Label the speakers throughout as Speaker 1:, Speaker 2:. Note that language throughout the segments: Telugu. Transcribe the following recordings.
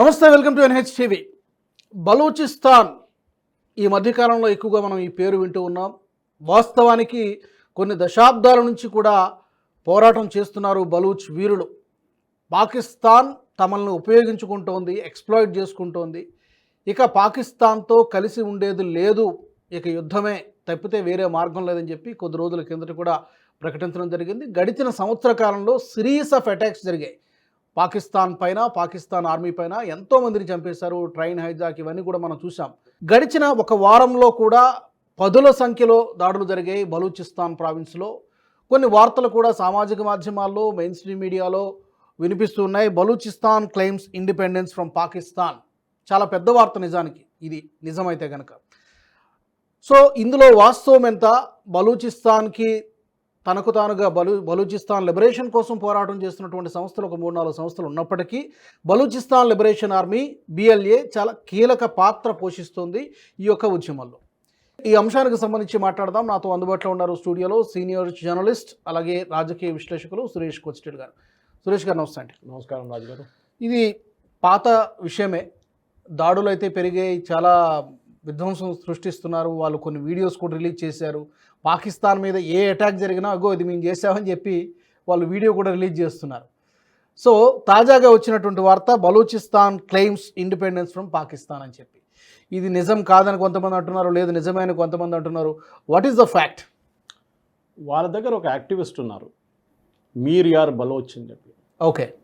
Speaker 1: నమస్తే welcome to NH TV Balochistan ఈ మధ్యకాలంలో ఎక్కువగా మనం ఈ పేరు వింటూ ఉన్నాం. వాస్తవానికి కొన్ని దశాబ్దాల నుంచి కూడా పోరాటం చేస్తున్నారు బలూచ్ వీరులు. పాకిస్తాన్ తమల్ని ఉపయోగించుకుంటోంది ఎక్స్ప్లాయిట్ చేసుకుంటోంది. ఇక పాకిస్తాన్తో కలిసి ఉండేది లేదు. ఇక యుద్ధమే తప్పితే వేరే మార్గం లేదని చెప్పి కొద్ది రోజుల కిందట కూడా ప్రకటించడం జరిగింది. గడిచిన సంవత్సర కాలంలో సిరీస్ ఆఫ్ అటాక్స్ జరిగాయి. పాకిస్తాన్ పైన పాకిస్తాన్ ఆర్మీ పైన ఎంతో మందిని చంపేశారు ట్రైన్ హైజాక్ ఇవన్నీ కూడా మనం చూసాం గడిచిన ఒక వారంలో కూడా పదుల సంఖ్యలో దాడులు జరిగాయి బలూచిస్తాన్ ప్రావిన్స్లో. కొన్ని వార్తలు కూడా సామాజిక మాధ్యమాల్లో మెయిన్ స్ట్రీమ్ మీడియాలో వినిపిస్తున్నాయి Balochistan claims independence from Pakistan. చాలా పెద్ద వార్త నిజానికి ఇది. నిజమైతే కనుక సో ఇందులో వాస్తవం ఎంత? బలూచిస్తాన్కి తనకు తానుగా బలు బలూచిస్తాన్ లిబరేషన్ కోసం పోరాటం చేస్తున్నటువంటి సంస్థలు ఒక మూడు నాలుగు సంస్థలు ఉన్నప్పటికీ బలూచిస్తాన్ లిబరేషన్ ఆర్మీ బిఎల్ఏ చాలా కీలక పాత్ర పోషిస్తుంది ఈ యొక్క ఉద్యమంలో. ఈ అంశానికి సంబంధించి మాట్లాడదాం. నాతో అందుబాటులో ఉన్నారు స్టూడియోలో సీనియర్ జర్నలిస్ట్ అలాగే రాజకీయ విశ్లేషకులు సురేష్ కొచ్చిటెడ్ గారు. సురేష్ గారు నమస్తే అండి.
Speaker 2: నమస్కారం రాజు గారు
Speaker 1: ఇది పాత విషయమే. దాడులు అయితే పెరిగాయి. చాలా విధ్వంసం సృష్టిస్తున్నారు. వాళ్ళు కొన్ని వీడియోస్ కూడా రిలీజ్ చేశారు. పాకిస్తాన్ మీద ఏ అటాక్ జరిగినా అగో ఇది మేము చేసామని చెప్పి వాళ్ళు వీడియో కూడా రిలీజ్ చేస్తున్నారు. సో తాజాగా వచ్చినటువంటి వార్త Balochistan claims independence from Pakistan అని చెప్పి. ఇది నిజం కాదని కొంతమంది అంటున్నారు లేదు నిజమే అని కొంతమంది అంటున్నారు. వాట్ ఈస్ ద ఫ్యాక్ట్
Speaker 2: వాళ్ళ దగ్గర ఒక యాక్టివిస్ట్ ఉన్నారు. మీర్ యార్ బలోచ్ అని చెప్పి.
Speaker 1: ఓకే.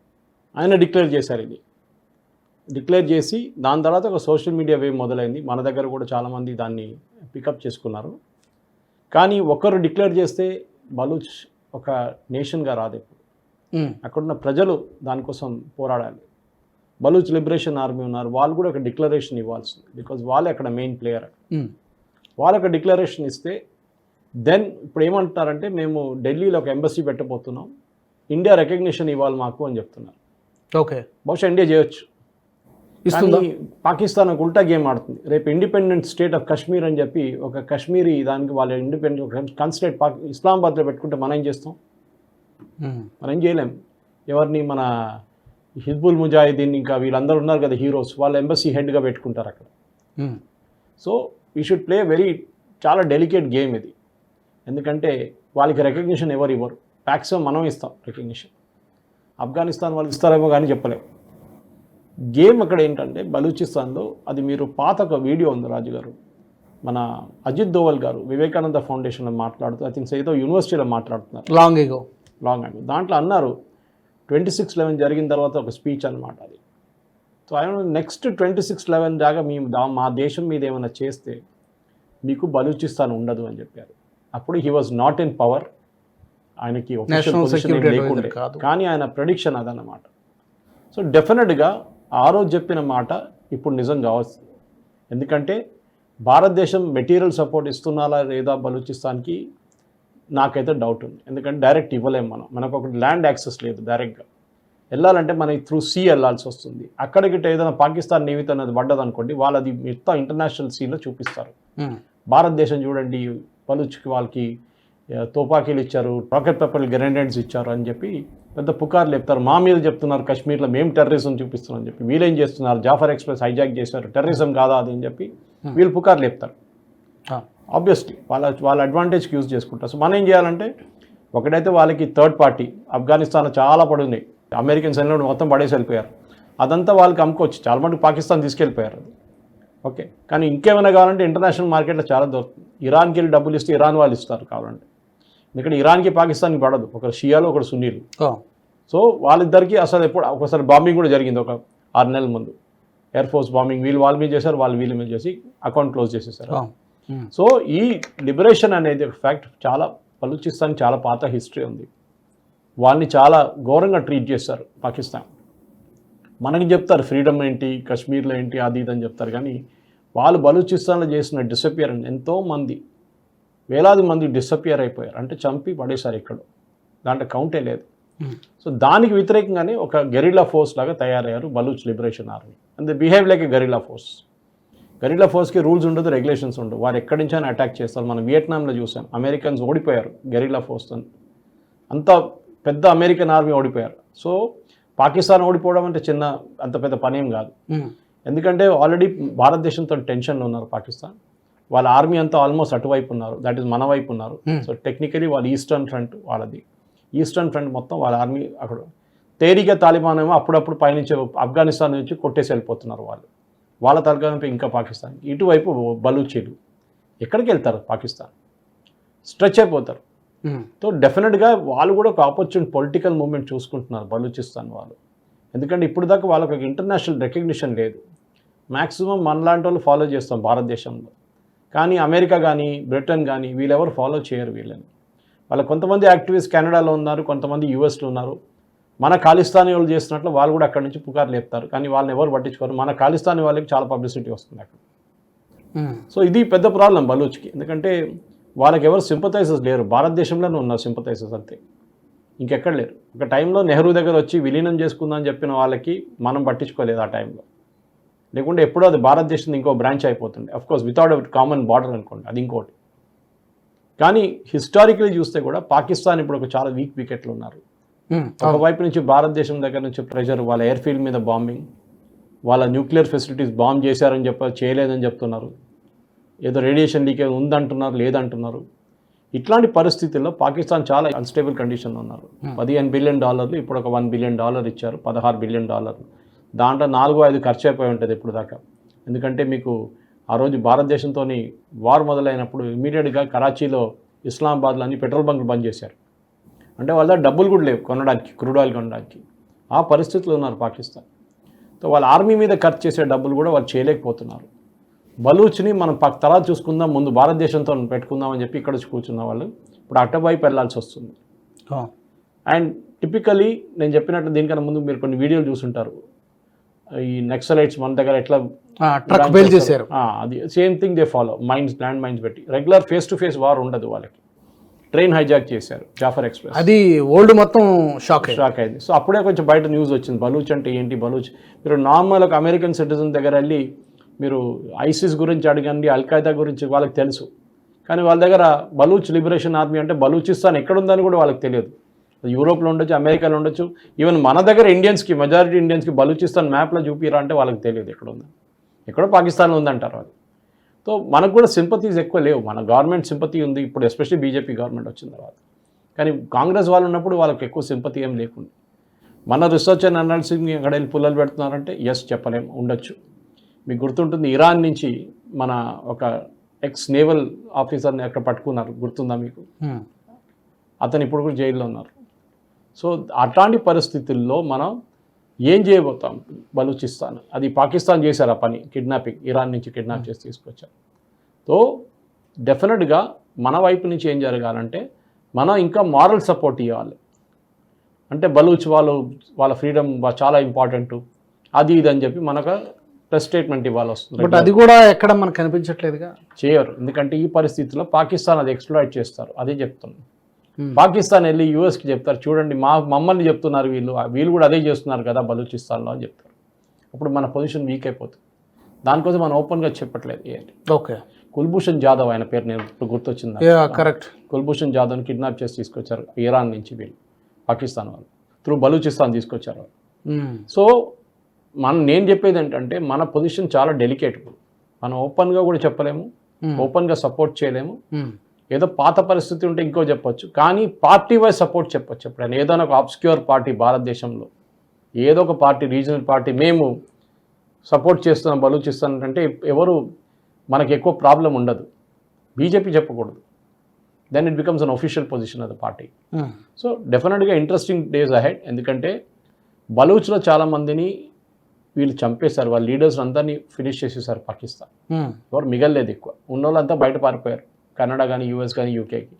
Speaker 2: ఆయన డిక్లేర్ చేశారు ఇది. డిక్లేర్ చేసి దాని తర్వాత ఒక సోషల్ మీడియా వేవ్ మొదలైంది. మన దగ్గర కూడా చాలామంది దాన్ని పికప్ చేసుకున్నారు. కానీ ఒకరు డిక్లేర్ చేస్తే బలూచ్ ఒక నేషన్గా రాదు ఇప్పుడు అక్కడున్న ప్రజలు దానికోసం పోరాడాలి. బలూచ్ లిబరేషన్ ఆర్మీ ఉన్నారు వాళ్ళు కూడా ఒక డిక్లరేషన్ ఇవ్వాల్సింది. బికాజ్ వాళ్ళే అక్కడ మెయిన్ ప్లేయర్. వాళ్ళకి డిక్లరేషన్ ఇస్తే దెన్ ఇప్పుడు ఏమంటున్నారంటే మేము ఢిల్లీలో ఒక ఎంబసీ పెట్టబోతున్నాం. ఇండియా రికగ్నిషన్ ఇవ్వాలి మాకు అని చెప్తున్నారు.
Speaker 1: ఓకే.
Speaker 2: బహుశా ఇండియా చేయొచ్చు.
Speaker 1: ఇస్తుందా?
Speaker 2: పాకిస్తాన్ ఒక ఉల్టా గేమ్ ఆడుతుంది. రేపు ఇండిపెండెంట్ స్టేట్ ఆఫ్ కాశ్మీర్ అని చెప్పి ఒక కాశ్మీరీ దానికి వాళ్ళ ఇండిపెండెంట్ కన్స్టేట్ పాక్ ఇస్లామాబాద్లో పెట్టుకుంటే మనం ఏం చేస్తాం? మనం ఏం చేయలేం. ఎవరిని మన హిజ్బుల్ ముజాహిదీన్ ఇంకా వీళ్ళందరూ ఉన్నారు కదా హీరోస్ వాళ్ళ ఎంబసీ హెడ్గా పెట్టుకుంటారు అక్కడ. So we should play very చాలా డెలికేట్ గేమ్ ఇది. ఎందుకంటే వాళ్ళకి రికగ్నిషన్ ఎవరు ఇవ్వరు. మ్యాక్సిమం మనం ఇస్తాం రికగ్నిషన్ ఆఫ్ఘనిస్తాన్ వాళ్ళు ఇస్తారేమో కానీ చెప్పలేము గేమ్ అక్కడ ఏంటంటే బలూచిస్తాన్లో అది మీరు పాత ఒక వీడియో ఉంది రాజు గారు మన అజిత్ దోవల్ గారు వివేకానంద ఫౌండేషన్లో మాట్లాడుతూ ఐ థింక్ ఏదో యూనివర్సిటీలో మాట్లాడుతున్నారు.
Speaker 1: Long ago.
Speaker 2: లాంగ్ అండ్ దాంట్లో అన్నారు ట్వంటీ సిక్స్ లెవెన్ జరిగిన తర్వాత ఒక స్పీచ్ అనమాట అది. సో ఆయన నెక్స్ట్ ట్వంటీ సిక్స్ లెవెన్ దాకా దా మా దేశం మీద ఏమైనా చేస్తే మీకు బలూచిస్తాన్ ఉండదు అని చెప్పారు. అప్పుడు he was not in power. ఆయనకి లేకుండే.
Speaker 1: కాదు.
Speaker 2: కానీ ఆయన ప్రెడిక్షన్ అదన్నమాట. సో డెఫినెట్గా ఆ రోజు చెప్పిన మాట ఇప్పుడు నిజం కావచ్చు. ఎందుకంటే భారతదేశం మెటీరియల్ సపోర్ట్ ఇస్తున్నారా లేదా బలూచిస్తాన్కి నాకైతే డౌట్ ఉంది. ఎందుకంటే డైరెక్ట్ ఇవ్వలేము మనం. మనకు ఒక ల్యాండ్ యాక్సెస్ లేదు డైరెక్ట్గా వెళ్ళాలంటే మనకి త్రూ సీ వెళ్ళాల్సి వస్తుంది. అక్కడికి ఏదైనా పాకిస్తాన్ నేవిత అనేది పడ్డది అనుకోండి వాళ్ళది మొత్తం ఇంటర్నేషనల్ సీలో చూపిస్తారు. భారతదేశం చూడండి బలూచ్కి వాళ్ళకి తుపాకీలు ఇచ్చారు రాకెట్ పెప్పర్ గ్రెనేడ్స్ ఇచ్చారు అని చెప్పి పెద్ద పుకార్లు చెప్తారు మా మీద చెప్తున్నారు కాశ్మీర్లో మేము టెర్రరిజం చూపిస్తున్నాం అని చెప్పి. వీళ్ళేం చేస్తున్నారు? జాఫర్ ఎక్స్ప్రెస్ హైజాక్ చేశారు. టెర్రరిజం కాదా అది అని చెప్పి వీళ్ళు పుకార్లు చెప్తారు ఆబ్వియస్లీ వాళ్ళ వాళ్ళ అడ్వాంటేజ్కి యూజ్ చేసుకుంటారు. సో మనం ఏం చేయాలంటే ఒకటైతే వాళ్ళకి థర్డ్ పార్టీ ఆఫ్ఘనిస్తాన్ చాలా పడుంది అమెరికన్స్ ఎన్నో మొత్తం పడేసి వెళ్ళిపోయారు. అదంతా వాళ్ళకి అమ్ముకోవచ్చు. చాలా మటుకు పాకిస్తాన్ తీసుకెళ్ళిపోయారు అది. ఓకే కానీ ఇంకేమైనా కావాలంటే ఇంటర్నేషనల్ మార్కెట్లో చాలా దొరుకుతుంది. ఇరాన్కి వెళ్ళి డబ్బులు ఇస్తే ఇరాన్ వాళ్ళు ఇస్తారు కావాలంటే. ఎందుకంటే ఇరాన్కి పాకిస్తాన్కి పడదు. ఒకరు షియాలు ఒకరు సున్నీలు. సో వాళ్ళిద్దరికి అసలు ఎప్పుడు ఒకసారి బాంబింగ్ కూడా జరిగింది ఒక ఆరు నెలల ముందు. ఎయిర్ ఫోర్స్ బాంబింగ్ వీళ్ళు వాళ్ళ మీద చేశారు వాళ్ళు వీళ్ళ మీద చేసి అకౌంట్ క్లోజ్ చేసేసారు. సో ఈ లిబరేషన్ అనేది ఒక ఫ్యాక్ట్ చాలా బలూచిస్తాన్ చాలా పాత హిస్టరీ ఉంది. వాళ్ళని చాలా ఘోరంగా ట్రీట్ చేస్తారు పాకిస్తాన్. మనకి చెప్తారు ఫ్రీడమ్ ఏంటి కాశ్మీర్లో ఏంటి అది ఇది అని చెప్తారు. కానీ వాళ్ళు బలూచిస్తాన్లో చేసిన డిసపియర్ ఎంతో మంది వేలాది మంది డిసపియర్ అయిపోయారు. అంటే చంపి పడేశారు ఇక్కడ. దాంట్లో కౌంటే లేదు. సో దానికి వ్యతిరేకంగానే ఒక గెరిలా ఫోర్స్ లాగా తయారయ్యారు Baloch liberation army and they behave like a guerrilla force guerrilla ఫోర్స్కి rules ఉండదు రెగ్యులేషన్స్ ఉండవు. వారు ఎక్కడి నుంచైనా అటాక్ చేస్తారు. మనం వియట్నాంలో చూసాం. అమెరికన్స్ ఓడిపోయారు గెరిలా ఫోర్స్తో అంత పెద్ద అమెరికన్ ఆర్మీ ఓడిపోయారు. సో పాకిస్తాన్ ఓడిపోవడం అంటే చిన్న అంత పెద్ద పనేం కాదు.
Speaker 1: ఉమ్,
Speaker 2: ఎందుకంటే ఆల్రెడీ భారతదేశంతో టెన్షన్లో ఉన్నారు పాకిస్తాన్. వాళ్ళ ఆర్మీ అంతా ఆల్మోస్ట్ అటువైపు ఉన్నారు. దట్ ఈస్ మన వైపు ఉన్నారు.
Speaker 1: Hmm.
Speaker 2: సో టెక్నికలీ వాళ్ళ ఈస్టర్న్ ఫ్రంట్ వాళ్ళది. ఈస్టర్న్ ఫ్రంట్ మొత్తం వాళ్ళ ఆర్మీ అక్కడ తేలిక తాలిబాన్ ఏమో అప్పుడప్పుడు పయనించే ఆఫ్ఘనిస్తాన్ నుంచి కొట్టేసి వెళ్ళిపోతున్నారు వాళ్ళు. వాళ్ళ తరగతి ఇంకా పాకిస్తాన్ ఇటువైపు బలూచీలు. ఎక్కడికి వెళ్తారు పాకిస్తాన్ స్ట్రెచ్ అయిపోతారు. సో డెఫినెట్గా వాళ్ళు కూడా ఒక ఆపర్చునిటీ పొలిటికల్ మూవ్మెంట్ చూసుకుంటున్నారు బలూచిస్తాన్ వాళ్ళు. ఎందుకంటే ఇప్పుడు దాకా వాళ్ళకి ఒక ఇంటర్నేషనల్ రికగ్నిషన్ లేదు. మ్యాక్సిమం మనలాంటి వాళ్ళు ఫాలో చేస్తాం భారతదేశంలో. కానీ అమెరికా కానీ బ్రిటన్ కానీ వీళ్ళెవరు ఫాలో చేయరు వీళ్ళని. వాళ్ళ కొంతమంది యాక్టివిస్ట్ కెనడాలో ఉన్నారు కొంతమంది యూఎస్లో ఉన్నారు. మన ఖాళిస్తానీ వాళ్ళు చేస్తున్నట్లు వాళ్ళు కూడా అక్కడ నుంచి పుకారు లేపుతారు. కానీ వాళ్ళని ఎవరు పట్టించుకోరు. మన ఖాళిస్తానీ వాళ్ళకి చాలా పబ్లిసిటీ వస్తుంది అక్కడ.
Speaker 1: ఉమ్,
Speaker 2: సో ఇది పెద్ద ప్రాబ్లం బలూచ్కి. ఎందుకంటే వాళ్ళకి ఎవరు సింపతైజర్స్ లేరు. భారతదేశంలోనే ఉన్నారు సింపతైజర్స్ అంతే. ఇంకెక్కడ లేరు. ఒక టైంలో నెహ్రూ దగ్గర వచ్చి విలీనం చేసుకుందాం చెప్పిన వాళ్ళకి మనం పట్టించుకోలేదు ఆ టైంలో లేకుంటే ఎప్పుడో అది భారతదేశం ఇంకో బ్రాంచ్ అయిపోతుంది of course without common border అనుకోండి అది ఇంకోటి. కానీ హిస్టారికలీ చూస్తే కూడా పాకిస్తాన్ ఇప్పుడు ఒక చాలా వీక్ వికెట్లు ఉన్నారు.
Speaker 1: ఉమ్,
Speaker 2: ఒకవైపు నుంచి భారతదేశం దగ్గర నుంచి ప్రెషర్ వాళ్ళ ఎయిర్ ఫీల్డ్ మీద బాంబింగ్ వాళ్ళ న్యూక్లియర్ ఫెసిలిటీస్ బాంబ్ చేశారని చెప్ప చేయలేదని చెప్తున్నారు. ఏదో రేడియేషన్ లీకేజ్ ఉందంటున్నారు లేదంటున్నారు. ఇట్లాంటి పరిస్థితుల్లో పాకిస్తాన్ చాలా అన్స్టేబుల్ కండిషన్లో ఉన్నారు. పదిహేను బిలియన్ డాలర్లు ఇప్పుడు ఒక వన్ బిలియన్ డాలర్ ఇచ్చారు పదహారు బిలియన్ డాలర్లు దాంట్లో నాలుగు ఐదు ఖర్చు అయిపోయి ఉంటుంది ఇప్పుడు దాకా. ఎందుకంటే మీకు ఆ రోజు భారతదేశంతో వార్ మొదలైనప్పుడు ఇమీడియట్గా కరాచీలో ఇస్లామాబాద్లో అన్ని పెట్రోల్ బంకులు బంద్ చేశారు. అంటే వాళ్ళ డబ్బులు కూడా లేవు కొనడానికి క్రూడ్ ఆయిల్ కొనడానికి. ఆ పరిస్థితిలో ఉన్నారు పాకిస్తాన్. సో వాళ్ళ ఆర్మీ మీద ఖర్చు చేసే డబ్బులు కూడా వాళ్ళు చేయలేకపోతున్నారు. బలూచ్ని మనం పక్క తర్వాత చూసుకుందాం ముందు భారతదేశంతో పెట్టుకుందాం అని చెప్పి ఇక్కడ కూర్చున్న వాళ్ళు ఇప్పుడు అటువైపు వెళ్ళాల్సి వస్తుంది. అండ్ టిపికలీ నేను చెప్పినట్టు దీనికన్నా ముందు మీరు కొన్ని వీడియోలు చూసుంటారు. ఈ నెక్సలైట్స్ మన దగ్గర ఎట్లా
Speaker 1: ట్రక్ బెయిల్ చేశారు.
Speaker 2: అది same thing they follow mines land mines పెట్టి. Regular face to face war ఉండదు వాళ్ళకి. ట్రైన్ హైజాక్ చేశారు జాఫర్ ఎక్స్ప్రెస్
Speaker 1: అది ఓల్డ్ మొత్తం షాక్
Speaker 2: షాక్ అయింది. సో అప్పుడే కొంచెం బయట న్యూస్ వచ్చింది బలూచ్ అంటే ఏంటి బలూచ్? మీరు నార్మల్ ఒక అమెరికన్ సిటిజన్ దగ్గర వెళ్ళి మీరు ఐసిస్ గురించి అడగండి అల్ఖైదా గురించి వాళ్ళకి తెలుసు. కానీ వాళ్ళ దగ్గర బలూచ్ లిబరేషన్ ఆర్మీ అంటే బలూచిస్తాన్ ఎక్కడుందని కూడా వాళ్ళకి తెలియదు. యూరోప్లో ఉండొచ్చు అమెరికాలో ఉండొచ్చు. ఈవెన్ మన దగ్గర ఇండియన్స్కి మెజారిటీ ఇండియన్స్కి బలూచిస్తాన్ మ్యాప్లో చూపిరా అంటే వాళ్ళకి తెలియదు ఎక్కడ ఉందని ఎక్కడో పాకిస్తాన్లో ఉందంటారు వాళ్ళు. సో మనకు కూడా సింపతీస్ ఎక్కువ లేవు. మన గవర్నమెంట్ సింపతి ఉంది. ఇప్పుడు ఎస్పెషల్లీ బీజేపీ గవర్నమెంట్ వచ్చిన తర్వాత. కానీ కాంగ్రెస్ వాళ్ళు ఉన్నప్పుడు వాళ్ళకి ఎక్కువ సింపతి ఏం లేకుండా. మన రీసెర్చ్ అండ్ అనాలిసిస్ అక్కడ వెళ్ళి పుల్లలు పెడుతున్నారంటే ఎస్ చెప్పలేము ఉండొచ్చు. మీకు గుర్తుంటుంది ఇరాన్ నుంచి మన ఒక ఎక్స్ నేవల్ ఆఫీసర్ని అక్కడ పట్టుకున్నారు. గుర్తుందా మీకు? అతను ఇప్పుడు కూడా జైల్లో ఉన్నారు. సో అట్లాంటి పరిస్థితుల్లో మనం ఏం చేయబోతాం? బలూచిస్తాన్. అది పాకిస్తాన్ చేశారు ఆ పని కిడ్నాపింగ్. ఇరాన్ నుంచి కిడ్నాప్ చేసి తీసుకొచ్చారు. సో డెఫినెట్గా మన వైపు నుంచి ఏం జరగాలంటే మనం ఇంకా మారల్ సపోర్ట్ ఇవ్వాలి. అంటే బలూచ్ వాళ్ళు వాళ్ళ ఫ్రీడమ్ చాలా ఇంపార్టెంట్. అది ఇది అని చెప్పి మనకు ప్రెస్ స్టేట్మెంట్ ఇవ్వాలి వస్తుంది.
Speaker 1: బట్ అది కూడా ఎక్కడ మనకు కనిపించట్లేదుగా?
Speaker 2: చేయరు. ఎందుకంటే ఈ పరిస్థితిలో పాకిస్తాన్ అది ఎక్స్ప్లాయిట్ చేస్తారు. అదే చెప్తున్నాను. పాకిస్తాన్ వెళ్ళి యూఎస్కి చెప్తారు చూడండి మా మమ్మల్ని చెప్తున్నారు వీళ్ళు. వీళ్ళు కూడా అదే చేస్తున్నారు కదా బలూచిస్తాన్లో అని చెప్తారు. అప్పుడు మన పొజిషన్ వీక్ అయిపోతుంది. దానికోసం మనం ఓపెన్గా చెప్పట్లేదు ఏంటి
Speaker 1: ఓకే.
Speaker 2: కుల్భూషణ్ జాదవ్ ఆయన పేరు నేను ఇప్పుడు గుర్తొచ్చింది.
Speaker 1: కరెక్ట్
Speaker 2: కుల్భూషణ్ జాదవ్ని కిడ్నాప్ చేసి తీసుకొచ్చారు ఇరాన్ నుంచి వీళ్ళు పాకిస్తాన్ వాళ్ళు. త్రూ బలూచిస్తాన్ తీసుకొచ్చారు వాళ్ళు. సో మనం నేను చెప్పేది ఏంటంటే మన పొజిషన్ చాలా డెలికేట్ మనం ఓపెన్గా కూడా చెప్పలేము. ఓపెన్గా సపోర్ట్ చేయలేము. ఏదో పాత పరిస్థితి ఉంటే ఇంకో చెప్పొచ్చు. కానీ పార్టీ వైజ్ సపోర్ట్ చెప్పొచ్చు ఎప్పుడైనా. ఏదైనా ఒక అబ్స్క్యూర్ పార్టీ భారతదేశంలో. ఏదో ఒక పార్టీ రీజనల్ పార్టీ మేము సపోర్ట్ చేస్తున్నాం బలూచిస్తాన్ అంటే ఎవరు మనకి ఎక్కువ ప్రాబ్లం ఉండదు. బీజేపీ చెప్పకూడదు. Then it becomes an official position of the party so డెఫినెట్గా ఇంట్రెస్టింగ్ డేస్ అహెడ్ ఎందుకంటే బలూచ్లో చాలామందిని వీళ్ళు చంపేశారు. వాళ్ళ లీడర్స్ అందరినీ ఫినిష్ చేసేసారు పాకిస్తాన్. ఎవరు మిగలలేదు ఎక్కువ ఉన్న వాళ్ళంతా బయట పారిపోయారు. కెనడా కానీ యూఎస్ కానీ యూకేకి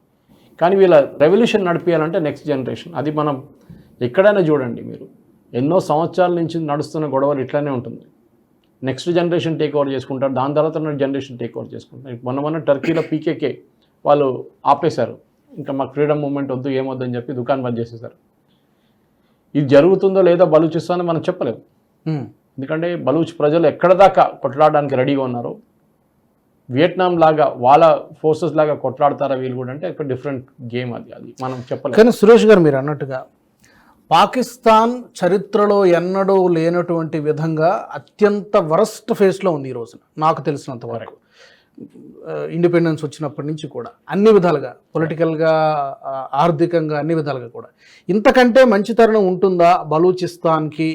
Speaker 2: కానీ వీళ్ళ రెవల్యూషన్ నడిపించాలంటే నెక్స్ట్ జనరేషన్ అది మనం ఎక్కడైనా చూడండి మీరు. ఎన్నో సంవత్సరాల నుంచి నడుస్తున్న గొడవలు ఇట్లానే ఉంటుంది. నెక్స్ట్ జనరేషన్ టేక్ ఓవర్ చేసుకుంటారు. దాని తర్వాత జనరేషన్ టేక్ ఓవర్ చేసుకుంటారు. మొన్న మొన్న టర్కీలో పీకేకే వాళ్ళు ఆపేశారు. ఇంకా మాకు ఫ్రీడమ్ మూమెంట్ వద్దు ఏమొద్దు అని చెప్పి దుకాణం బంద్ చేసేసారు ఇది జరుగుతుందో లేదో బలూచిస్తానో మనం చెప్పలేము. ఎందుకంటే బలూచ్ ప్రజలు ఎక్కడ దాకా కొట్లాడడానికి రెడీగా ఉన్నారు వియట్నాం లాగా వాళ్ళ ఫోర్సెస్ లాగా కొట్లాడతారా వీళ్ళు కూడా అంటే ఒక డిఫరెంట్ గేమ్ అది అది మనం చెప్పలేము
Speaker 1: కానీ సురేష్ గారు మీరు అన్నట్టుగా పాకిస్తాన్ చరిత్రలో ఎన్నడూ లేనటువంటి విధంగా అత్యంత వరస్ట్ ఫేస్లో ఉంది ఈ రోజున నాకు తెలిసినంత వరకు. ఇండిపెండెన్స్ వచ్చినప్పటి నుంచి కూడా అన్ని విధాలుగా పొలిటికల్గా ఆర్థికంగా అన్ని విధాలుగా కూడా. ఇంతకంటే మంచి తరుణం ఉంటుందా బలూచిస్తాన్కి?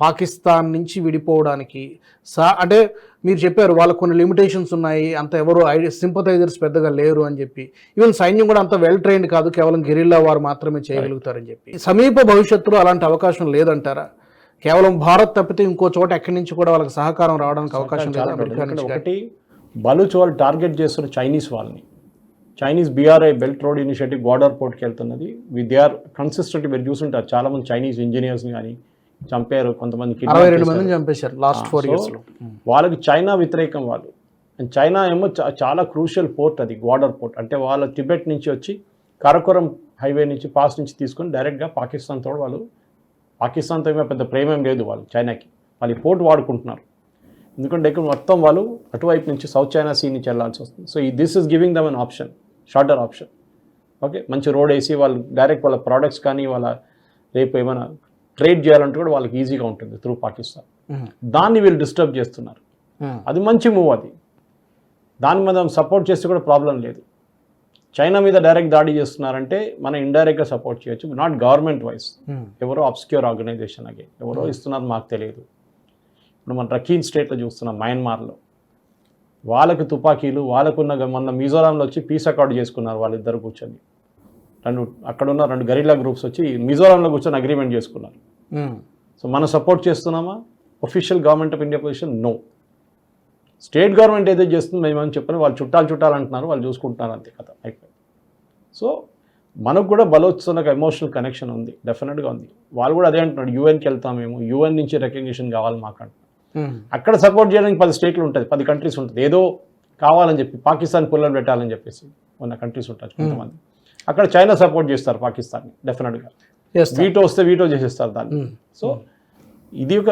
Speaker 1: పాకిస్తాన్ నుంచి విడిపోవడానికి సా అంటే మీరు చెప్పారు వాళ్ళకు కొన్ని లిమిటేషన్స్ ఉన్నాయి అంత ఎవరు ఐడి సింపథైజర్స్ పెద్దగా లేరు అని చెప్పి. ఈవెన్ సైన్యం కూడా అంత వెల్ ట్రైన్డ్ కాదు కేవలం గెరిల్లా వారు మాత్రమే చేయగలుగుతారని చెప్పి. సమీప భవిష్యత్తులో అలాంటి అవకాశం లేదంటారా? కేవలం భారత్ తప్పితే ఇంకో చోట ఎక్కడి నుంచి కూడా వాళ్ళకి సహకారం రావడానికి అవకాశం లేదు.
Speaker 2: ఒకటి బలూచ్ వాళ్ళు టార్గెట్ చేస్తున్న చైనీస్ వాళ్ళని. Chinese BRI belt road initiative Gwadar పోర్ట్కి వెళ్తున్నది. వి దే ఆర్ కన్సిస్టెంట్ మీరు చూసుంటారు. చాలా మంది చైనీస్ ఇంజనీర్స్ని కానీ చంపారు కొంతమంది
Speaker 1: అరవై రెండు. మందిని చంపేశారు లాస్ట్ ఫోర్ ఇయర్స్లో.
Speaker 2: వాళ్ళకి చైనా వ్యతిరేకం వాళ్ళు. అండ్ చైనా ఏమో చాలా క్రూషియల్ పోర్ట్ అది గ్వాడర్ పోర్ట్ అంటే వాళ్ళ టిబెట్ నుంచి వచ్చి కరకొరం హైవే నుంచి పాస్ నుంచి తీసుకొని డైరెక్ట్గా పాకిస్తాన్ తోడు వాళ్ళు పాకిస్తాన్తో ఏమో పెద్ద ప్రేమేం లేదు వాళ్ళు చైనాకి వాళ్ళు ఈ పోర్ట్ వాడుకుంటున్నారు. ఎందుకంటే ఇక్కడ మొత్తం వాళ్ళు అటువైపు నుంచి సౌత్ చైనా సీ నుంచి వెళ్ళాల్సి వస్తుంది. సో ఈ this is giving them an option shorter option okay మంచి రోడ్ వేసి వాళ్ళు డైరెక్ట్ వాళ్ళ ప్రోడక్ట్స్ కానీ వాళ్ళ రేపు ఏమైనా ట్రేడ్ చేయాలంటే కూడా వాళ్ళకి ఈజీగా ఉంటుంది త్రూ పాకిస్తాన్. దాన్ని వీళ్ళు డిస్టర్బ్ చేస్తున్నారు. అది మంచి మూవ్ అది. దాని మీద సపోర్ట్ చేస్తే కూడా ప్రాబ్లం లేదు. చైనా మీద డైరెక్ట్ దాడి చేస్తున్నారంటే మనం ఇండైరెక్ట్గా సపోర్ట్ చేయొచ్చు నాట్ గవర్నమెంట్ వైజ్. ఎవరో అబ్స్క్యూర్ ఆర్గనైజేషన్ అగే ఎవరో ఇస్తున్నారు మాకు తెలియదు. ఇప్పుడు మన రకీన్ స్టేట్లో చూస్తున్నాం మయన్మార్లో వాళ్ళకి తుపాకీలు వాళ్ళకున్న మొన్న మిజోరాంలో వచ్చి పీస్ అకార్డ్ చేసుకున్నారు వాళ్ళిద్దరు కూర్చొని. రెండు అక్కడ ఉన్న రెండు గరీలా గ్రూప్స్ వచ్చి మిజోరాంలో కూర్చొని అగ్రిమెంట్ చేసుకున్నారు. సో మనం సపోర్ట్ చేస్తున్నామా? Official government of India position no state government ఏదో చేస్తుంది మేమని చెప్పని వాళ్ళు చుట్టాలు చుట్టాలు అంటున్నారు వాళ్ళు చూసుకుంటున్నారు అంతే కథ అయిపోయింది. సో మనకు కూడా బలోత్సవకు ఎమోషనల్ కనెక్షన్ ఉంది. డెఫినెట్గా ఉంది. వాళ్ళు కూడా అదే అంటున్నారు. యూఎన్కి వెళ్తాం మేము. యూఎన్ నుంచి రికగ్నిషన్ కావాలి మాకు అంటున్నారు అక్కడ సపోర్ట్ చేయడానికి పది స్టేట్లు ఉంటుంది. పది కంట్రీస్ ఉంటుంది. ఏదో కావాలని చెప్పి పాకిస్తాన్ పుల్లలు పెట్టాలని చెప్పేసి ఉన్న కంట్రీస్ ఉంటారు కొంతమంది. అక్కడ చైనా సపోర్ట్ చేస్తారు పాకిస్తాన్ని. డెఫినెట్గా వీటో వస్తే వీటో చేసేస్తారు దాన్ని. సో ఇది ఒక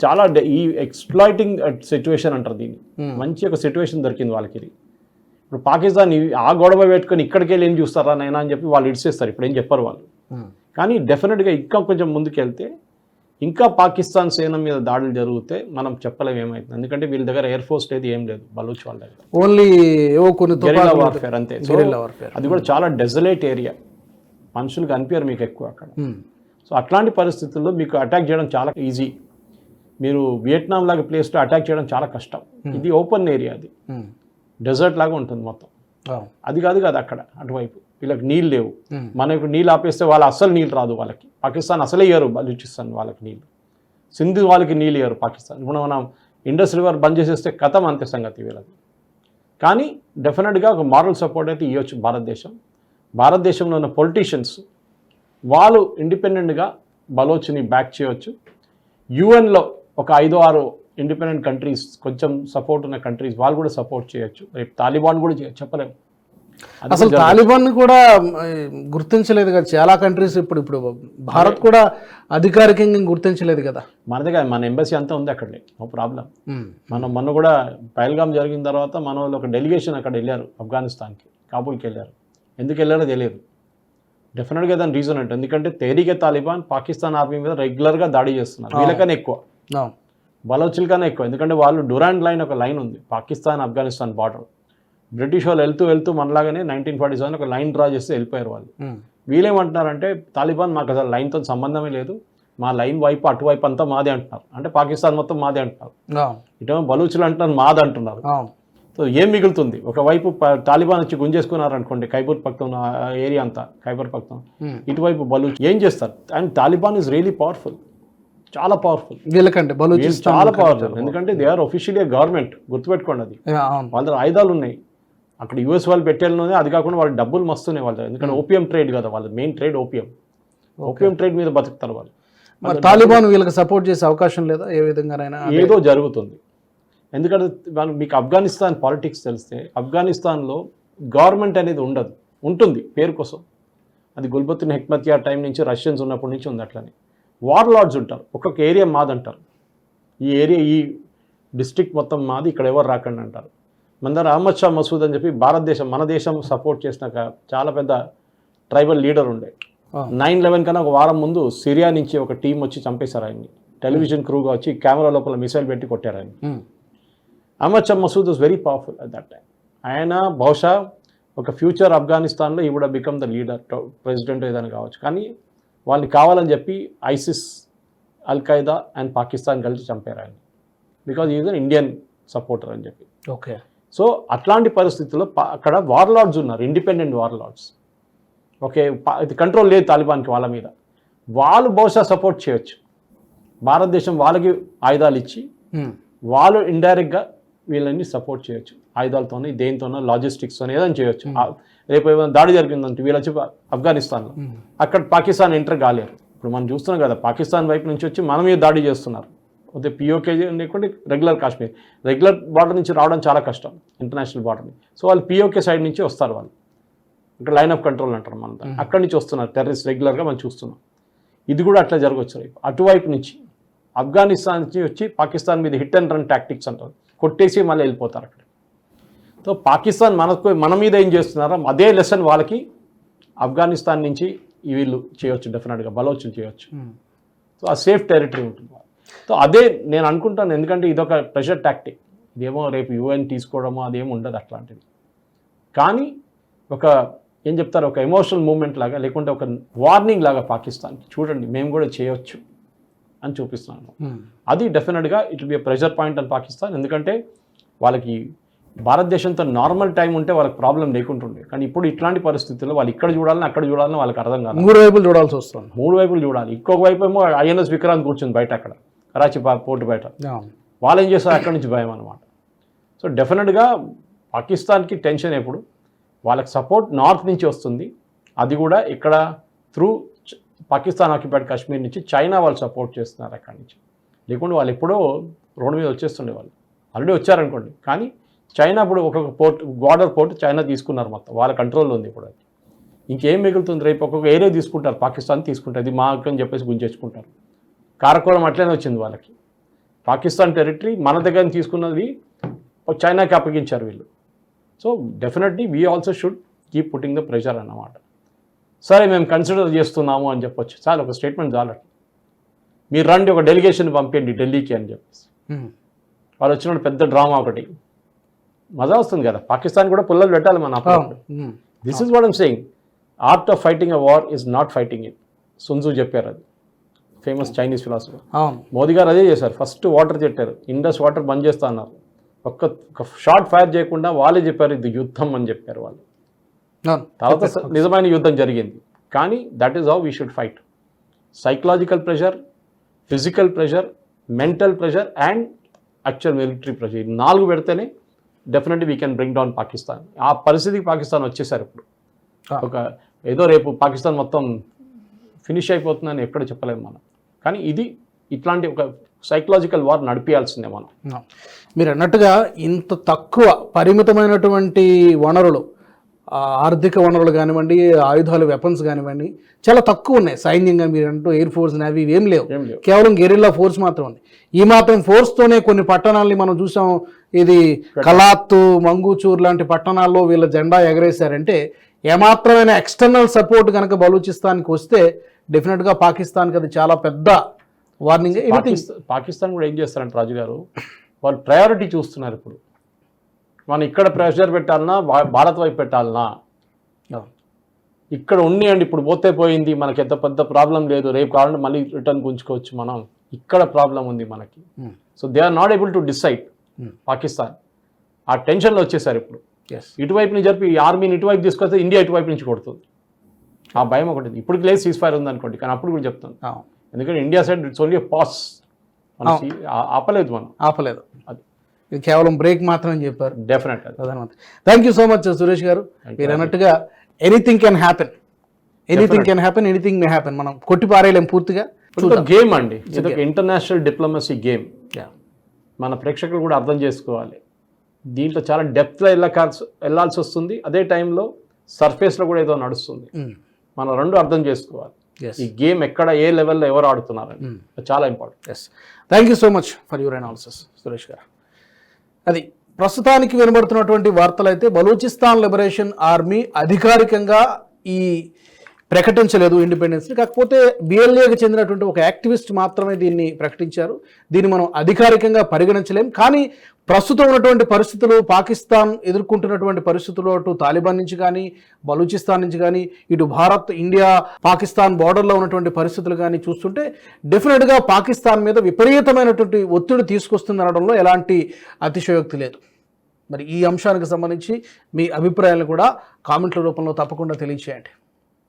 Speaker 2: చాలా ఈ ఎక్స్ప్లాయిటింగ్ సిచ్యువేషన్ అంటారు దీన్ని. మంచి ఒక సిచ్యువేషన్ దొరికింది వాళ్ళకి ఇది. ఇప్పుడు పాకిస్తాన్ ఆ గొడవ పెట్టుకొని ఇక్కడికి వెళ్ళి ఏం చూస్తారా నైనా అని చెప్పి వాళ్ళు ఇడిచేస్తారు ఇప్పుడు ఏం చెప్పరు వాళ్ళు. కానీ డెఫినెట్గా ఇంకా కొంచెం ముందుకెళ్తే ఇంకా పాకిస్తాన్ సేన మీద దాడులు జరిగితే మనం చెప్పలేం ఏమవుతుంది ఎందుకంటే వీళ్ళ దగ్గర ఎయిర్ ఫోర్స్ లేదు ఏం లేదు బలూచ్ వాళ్ళ దగ్గర.
Speaker 1: ఓన్లీ
Speaker 2: వార్ఫేర్ అంతే. అది కూడా చాలా డెజలేట్ ఏరియా మనుషులు కనిపించారు మీకు ఎక్కువ అక్కడ. సో అట్లాంటి పరిస్థితుల్లో మీకు అటాక్ చేయడం చాలా ఈజీ మీరు వియట్నాం లాగా ప్లేస్లో అటాక్ చేయడం చాలా కష్టం. ఇది ఓపెన్ ఏరియా అది. డెజర్ట్ లాగా ఉంటుంది మొత్తం. అది కాదు కదా అక్కడ అటువైపు. వీళ్ళకి నీళ్ళు లేవు. మనకు నీళ్ళు ఆపేస్తే వాళ్ళు అస్సలు నీళ్ళు రాదు వాళ్ళకి. పాకిస్తాన్ అసలే ఇయ్యరు బలూచిస్తాన్ వాళ్ళకి నీళ్ళు. సింధు వాళ్ళకి నీళ్ళు ఇయ్యరు పాకిస్తాన్. ఇప్పుడు మనం ఇండస్ రివర్ బంద్ చేసేస్తే కథం అంతే సంగతి వీళ్ళది. కానీ డెఫినెట్గా ఒక మారల్ సపోర్ట్ అయితే ఇవ్వచ్చు భారతదేశం. భారతదేశంలో ఉన్న పొలిటీషియన్స్ వాళ్ళు ఇండిపెండెంట్గా బలోచ్ని బ్యాక్ చేయవచ్చు. యుఎన్లో ఒక ఐదో ఆరు ఇండిపెండెంట్ కంట్రీస్ కొంచెం సపోర్ట్ ఉన్న కంట్రీస్ వాళ్ళు కూడా సపోర్ట్ చేయొచ్చు. రేపు తాలిబాన్ కూడా చెప్పలేము.
Speaker 1: అసలు తాలిబాన్ కూడా గుర్తించలేదు కదా. చాలా కంట్రీస్ ఇప్పుడు ఇప్పుడు భారత్ కూడా అధికారికంగా గుర్తించలేదు కదా.
Speaker 2: మన దగ్గర మన ఎంబసీ అంతా ఉంది అక్కడ నో ప్రాబ్లం మనం మొన్న కూడా పహల్గామ్ జరిగిన తర్వాత మన వాళ్ళు ఒక డెలిగేషన్ అక్కడ వెళ్ళారు ఆఫ్ఘనిస్తాన్కి కాబూల్కి వెళ్ళారు. ఎందుకు వెళ్ళారో తెలియదు. డెఫినెట్గా దాని రీజన్ అంటే. ఎందుకంటే తేరికే తాలిబాన్ పాకిస్తాన్ ఆర్మీ మీద రెగ్యులర్గా దాడి చేస్తున్నారు. వీళ్ళకన్నా ఎక్కువ. బలోచిల్ కన్నా ఎక్కువ. ఎందుకంటే వాళ్ళు డురాండ్ లైన్ ఒక లైన్ ఉంది. పాకిస్తాన్ ఆఫ్ఘనిస్తాన్ బార్డర్ బ్రిటిష్ వాళ్ళు వెళ్తూ వెళ్తూ మనలాగానే నైన్టీన్ ఫార్టీ సెవెన్ ఒక లైన్ డ్రా చేసి వెళ్ళిపోయారు వాళ్ళు. వీళ్ళేమంటున్నారంటే తాలిబాన్ మాకు అసలు లైన్తో సంబంధమే లేదు. మా లైన్ వైపు అటువైపు అంతా మాదే అంటున్నారు. అంటే పాకిస్తాన్ మొత్తం మాదే అంటున్నారు. ఇటేమో బలూచులు అంటున్నారు మాది అంటున్నారు. సో ఏం మిగులుతుంది? ఒకవైపు తాలిబాన్ వచ్చి గుంజేసుకున్నారు అనుకోండి ఖైబర్ పక్తం ఏరియా అంతా ఖైబర్ పక్తం
Speaker 1: ఉమ్.
Speaker 2: ఇటువైపు బలూచ్ ఏం చేస్తారు? And Taliban is really powerful చాలా పవర్ఫుల్
Speaker 1: వీళ్ళకంటే బలూచిస్తాన్
Speaker 2: చాలా పవర్ఫుల్ ఎందుకంటే దే ఆర్ ఒఫిషియలీ గవర్నమెంట్ గుర్తుపెట్టుకోండి అది. వాళ్ళ దగ్గర ఆయుధాలు ఉన్నాయి. అక్కడ యూఎస్ వాళ్ళు పెట్టేళ్ళనే అది కాకుండా వాళ్ళ డబ్బులు మస్తున్నాయి వాళ్ళ ఎందుకంటే ఓపియం ట్రేడ్ కదా వాళ్ళ main trade opium opium trade మీద బతుకుతారు వాళ్ళు.
Speaker 1: మరి తాలిబాన్ వీళ్ళకి సపోర్ట్ చేసే అవకాశం లేదా? ఏ విధంగానైనా?
Speaker 2: ఏదో జరుగుతుంది. ఎందుకంటే మనం మీకు ఆఫ్ఘనిస్తాన్ పాలిటిక్స్ తెలిస్తే ఆఫ్ఘనిస్తాన్లో గవర్నమెంట్ అనేది ఉండదు ఉంటుంది పేరు కోసం. అది గుల్బతున్ హెక్మతియా టైం నుంచి రష్యన్స్ ఉన్నప్పటి నుంచి ఉంది అట్లనే. వార్ లార్డ్స్ ఉంటారు ఒక్కొక్క ఏరియా మాది అంటారు. ఈ ఏరియా ఈ డిస్ట్రిక్ట్ మొత్తం మాది ఇక్కడ ఎవరు రాకండి అంటారు. మన దగ్గర అహ్మద్ షా మసూద్ అని చెప్పి భారతదేశం మన దేశం సపోర్ట్ చేసిన చాలా పెద్ద ట్రైబల్ లీడర్ ఉండే. నైన్ లెవెన్ కన్నా ఒక వారం ముందు సిరియా నుంచి ఒక టీం వచ్చి చంపేశారు ఆయన్ని. టెలివిజన్ క్రూగా వచ్చి కెమెరా లోపల మిసైల్ పెట్టి కొట్టారు ఆయన. Ahmad Massoud was very powerful at that time ఆయన బహుశా ఒక ఫ్యూచర్ ఆఫ్ఘనిస్తాన్లో ఈ would become the leader president ఏదైనా కావచ్చు. కానీ వాళ్ళని కావాలని చెప్పి ISIS al Qaeda and Pakistan కలిసి చంపారు ఆయన. Because is an Indian supporter అని చెప్పి.
Speaker 1: ఓకే.
Speaker 2: సో అట్లాంటి పరిస్థితుల్లో అక్కడ వార్లార్డ్స్ ఉన్నారు ఇండిపెండెంట్ వార్లార్డ్స్ ఓకే ఇది కంట్రోల్ లేదు తాలిబాన్కి వాళ్ళ మీద. వాళ్ళు బహుశా సపోర్ట్ చేయొచ్చు. భారతదేశం వాళ్ళకి ఆయుధాలు ఇచ్చి
Speaker 1: ఉమ్.
Speaker 2: వాళ్ళు ఇండైరెక్ట్గా వీళ్ళని సపోర్ట్ చేయొచ్చు. ఆయుధాలతోనే దేనితోనో లాజిస్టిక్స్తో ఏదైనా చేయొచ్చు. రేపు ఏమైనా దాడి జరిగిందంటే వీళ్ళు వచ్చి ఆఫ్ఘనిస్తాన్లో. అక్కడ పాకిస్తాన్ ఎంటర్ కాలేరు. ఇప్పుడు మనం చూస్తున్నాం కదా పాకిస్తాన్ వైపు నుంచి వచ్చి మన మీద దాడి చేస్తున్నారు. అయితే పిఓకే లేకుంటే రెగ్యులర్ కాశ్మీర్ రెగ్యులర్ బార్డర్ నుంచి రావడం చాలా కష్టం ఇంటర్నేషనల్ బార్డర్ సో వాళ్ళు పిఓకే సైడ్ నుంచి వస్తారు వాళ్ళు. ఇక్కడ లైన్ ఆఫ్ కంట్రోల్ అంటారు మన. అక్కడి నుంచి వస్తున్నారు టెర్రరిస్ట్ రెగ్యులర్గా మనం చూస్తున్నాం. ఇది కూడా అట్లా జరగవచ్చు రేపు. అటువైపు నుంచి ఆఫ్ఘనిస్తాన్ నుంచి వచ్చి పాకిస్తాన్ మీద హిట్ అండ్ రన్ టాక్టిక్స్ అంటారు. కొట్టేసి మళ్ళీ వెళ్ళిపోతారు అక్కడ. సో పాకిస్తాన్ మనకు మన మీద ఏం చేస్తున్నారో అదే లెసన్ వాళ్ళకి ఆఫ్ఘనిస్తాన్ నుంచి వీళ్ళు చేయొచ్చు డెఫినెట్గా బలోచన చేయొచ్చు.
Speaker 1: ఉమ్.
Speaker 2: సో ఆ సేఫ్ టెరిటరీ ఉంటుంది. సో అదే నేను అనుకుంటాను ఎందుకంటే ఇదొక ప్రెషర్ టాక్టిక్ ఇదేమో రేపు యూఎన్ తీసుకోవడమో అదేమో ఉండదు అట్లాంటిది. కానీ ఒక ఏం చెప్తారు ఒక ఎమోషనల్ మూమెంట్ లాగా లేకుంటే ఒక వార్నింగ్ లాగా పాకిస్తాన్కి. చూడండి మేము కూడా చేయొచ్చు. అని చూపిస్తున్నాను.
Speaker 1: ఉమ్.
Speaker 2: అది డెఫినెట్గా ఇట్ బి ప్రెషర్ పాయింట్ అని పాకిస్తాన్ ఎందుకంటే వాళ్ళకి భారతదేశంతో నార్మల్ టైం ఉంటే వాళ్ళకి ప్రాబ్లం లేకుంటుండే. కానీ ఇప్పుడు ఇట్లాంటి పరిస్థితుల్లో వాళ్ళు ఇక్కడ చూడాలని అక్కడ చూడాలని వాళ్ళకి అర్థం కాదు.
Speaker 1: మూడు వైపులు చూడాల్సి వస్తుంది.
Speaker 2: మూడు వైపులు చూడాలి. ఇంకొక వైపు ఏమో ఐఎన్ఎస్ విక్రాంత్ కూర్చుంది బయట అక్కడ. కరాచీ పోర్టు బయట. వాళ్ళు ఏం చేస్తారు? అక్కడి నుంచి భయం అనమాట సో డెఫినెట్గా పాకిస్తాన్కి టెన్షన్ ఎప్పుడు? వాళ్ళకి సపోర్ట్ నార్త్ నుంచి వస్తుంది. అది కూడా ఇక్కడ త్రూ పాకిస్తాన్ ఆక్యుపైడ్ కాశ్మీర్ నుంచి చైనా వాళ్ళు సపోర్ట్ చేస్తున్నారు అక్కడి నుంచి. లేకుంటే వాళ్ళు ఎప్పుడో రోడ్డు మీద వచ్చేస్తుండే వాళ్ళు. ఆల్రెడీ వచ్చారనుకోండి. కానీ చైనా ఇప్పుడు ఒక్కొక్క పోర్ట్ బార్డర్ పోర్ట్ చైనా తీసుకున్నారు మొత్తం. వాళ్ళ కంట్రోల్లో ఉంది ఇప్పుడు అది. ఇంకేం మిగులుతుంది రేపు? ఒక్కొక్క ఏరియా తీసుకుంటారు. పాకిస్తాన్ తీసుకుంటారు. ఇది మా అని చెప్పేసి గుంజేసుకుంటారు. కారకోరం అట్లనే వచ్చింది వాళ్ళకి. పాకిస్తాన్ టెరిటరీ మన దగ్గర తీసుకున్నది చైనాకి అప్పగించారు వీళ్ళు. So definitely we also should keep putting the pressure అన్నమాట. సరే మేము కన్సిడర్ చేస్తున్నాము అని చెప్పొచ్చు. చాలు ఒక స్టేట్మెంట్ చాలు. మీరు రండి ఒక డెలిగేషన్ పంపించండి ఢిల్లీకి అని చెప్పేసి. వాళ్ళు వచ్చినప్పుడు పెద్ద డ్రామా ఒకటి. మజా వస్తుంది కదా. పాకిస్తాన్ కూడా పుల్లలు పెట్టాలి మన. This is what I'm saying art of fighting a war is not fighting it Sun Tzu చెప్పారు అది. ఫేమస్ చైనీస్ ఫిలాసఫర్ మోదీ గారు అదే చేశారు. ఫస్ట్ వాటర్ చెప్పారు ఇండస్ వాటర్ బంద్ చేస్తా అన్నారు. ఒక్క ఒక షార్ట్ ఫైర్ చేయకుండా వాళ్ళే చెప్పారు ఇది యుద్ధం అని చెప్పారు వాళ్ళు. తర్వాత నిజమైన యుద్ధం జరిగింది. కానీ that is how we should fight psychological pressure physical pressure mental pressure and actual military pressure ఈ నాలుగు పెడితేనే definitely we can bring down Pakistan ఆ పరిస్థితికి పాకిస్తాన్ వచ్చేసారు ఇప్పుడు. ఒక ఏదో రేపు పాకిస్తాన్ మొత్తం ఫినిష్ అయిపోతుందని ఎక్కడ చెప్పలేము మనం. కానీ ఇది ఇట్లాంటి ఒక సైకలాజికల్ వార్ నడిపించాల్సిందే మనం.
Speaker 1: మీరు అన్నట్టుగా ఇంత తక్కువ పరిమితమైనటువంటి వనరులు ఆర్థిక వనరులు కానివ్వండి ఆయుధాలు వెపన్స్ కానివ్వండి చాలా తక్కువ ఉన్నాయి. సైన్యంగా మీరు అంటూ ఎయిర్ ఫోర్స్ నేవీ ఇవి ఏం లేవు. కేవలం గెరిల్లా ఫోర్స్ మాత్రం ఉంది. ఈ మాత్రం ఫోర్స్తోనే కొన్ని పట్టణాలని మనం చూసాం. ఇది కలాత్ మంగూచూర్ లాంటి పట్టణాల్లో వీళ్ళ జెండా ఎగరేశారంటే ఏమాత్రమైన ఎక్స్టర్నల్ సపోర్ట్ కనుక బలూచిస్తాన్కి వస్తే డెఫినెట్గా పాకిస్తాన్కి అది చాలా పెద్ద వార్నింగ్
Speaker 2: పాకిస్తాన్ కూడా ఏం చేస్తారంటే రాజు గారు వాళ్ళు ప్రయారిటీ చూస్తున్నారు ఇప్పుడు. మనం ఇక్కడ ప్రెషర్ పెట్టాలన్నా భారత్ వైపు పెట్టాలన్నా ఇక్కడ ఉన్నాయండి ఇప్పుడు పోతే పోయింది మనకి ఎంత పెద్ద ప్రాబ్లం లేదు రేపు కావాలంటే మళ్ళీ రిటర్న్ గుంజుకోవచ్చు మనం. ఇక్కడ ప్రాబ్లం ఉంది మనకి. So they are not able to decide. Pakistan. ఆ టెన్షన్లో వచ్చేసారు ఇప్పుడు. ఇటువైపు నుంచి జరిపి ఈ ఆర్మీని ఇటువైపు తీసుకొస్తే ఇండియా ఇటువైపు నుంచి కొడుతుంది. ఆ భయం ఒకటి. ఇప్పుడు లేదు సీజ్ ఫైర్ ఉంది అనుకోండి కానీ అప్పుడు కూడా చెప్తాను. ఎందుకంటే India side it's only pass ఆపలేదు మనం.
Speaker 1: ఆపలేదు.
Speaker 2: అది.
Speaker 1: ఇది కేవలం బ్రేక్ మాత్రమే చెప్పారు.
Speaker 2: డెఫినెట్
Speaker 1: ప్రధానమంత్రి. Thank you so much Suresh garu. మీరు అన్నట్టుగా anything can happen anything can happen anything may happen మనం కొట్టి పారేయలేం పూర్తిగా
Speaker 2: గేమ్ అండి. ఇది ఒక ఇంటర్నేషనల్ డిప్లొమసీ గేమ్. మన ప్రేక్షకులు కూడా అర్థం చేసుకోవాలి. దీంట్లో చాలా డెప్త్లో వెళ్ళకాల్సి వెళ్ళాల్సి వస్తుంది. అదే టైంలో సర్ఫేస్లో కూడా ఏదో నడుస్తుంది.
Speaker 1: Mm.
Speaker 2: మనం రెండు అర్థం చేసుకోవాలి. ఈ గేమ్ ఎక్కడ ఏ లెవెల్లో ఎవరు ఆడుతున్నారని. అది చాలా important
Speaker 1: yes thank you so much for your analysis Suresh garu. అది ప్రస్తుతానికి వినబడుతున్నటువంటి వార్తలు అయితే బలూచిస్తాన్ లిబరేషన్ ఆర్మీ అధికారికంగా ఈ ప్రకటించలేదు ఇండిపెండెన్స్ని కాకపోతే బిఎల్ఏకి చెందినటువంటి ఒక యాక్టివిస్ట్ మాత్రమే దీన్ని ప్రకటించారు. దీన్ని మనం అధికారికంగా పరిగణించలేం. కానీ ప్రస్తుతం ఉన్నటువంటి పరిస్థితులు పాకిస్తాన్ ఎదుర్కొంటున్నటువంటి పరిస్థితులు అటు తాలిబాన్ నుంచి కానీ బలూచిస్తాన్ నుంచి కానీ ఇటు భారత్ ఇండియా పాకిస్తాన్ బార్డర్లో ఉన్నటువంటి పరిస్థితులు కానీ చూస్తుంటే డెఫినెట్గా పాకిస్తాన్ మీద విపరీతమైనటువంటి ఒత్తిడి తీసుకొస్తుంది అనడంలో ఎలాంటి అతిశయోక్తి లేదు. మరి ఈ అంశానికి సంబంధించి మీ అభిప్రాయాలు కూడా కామెంట్ల రూపంలో తప్పకుండా తెలియచేయండి.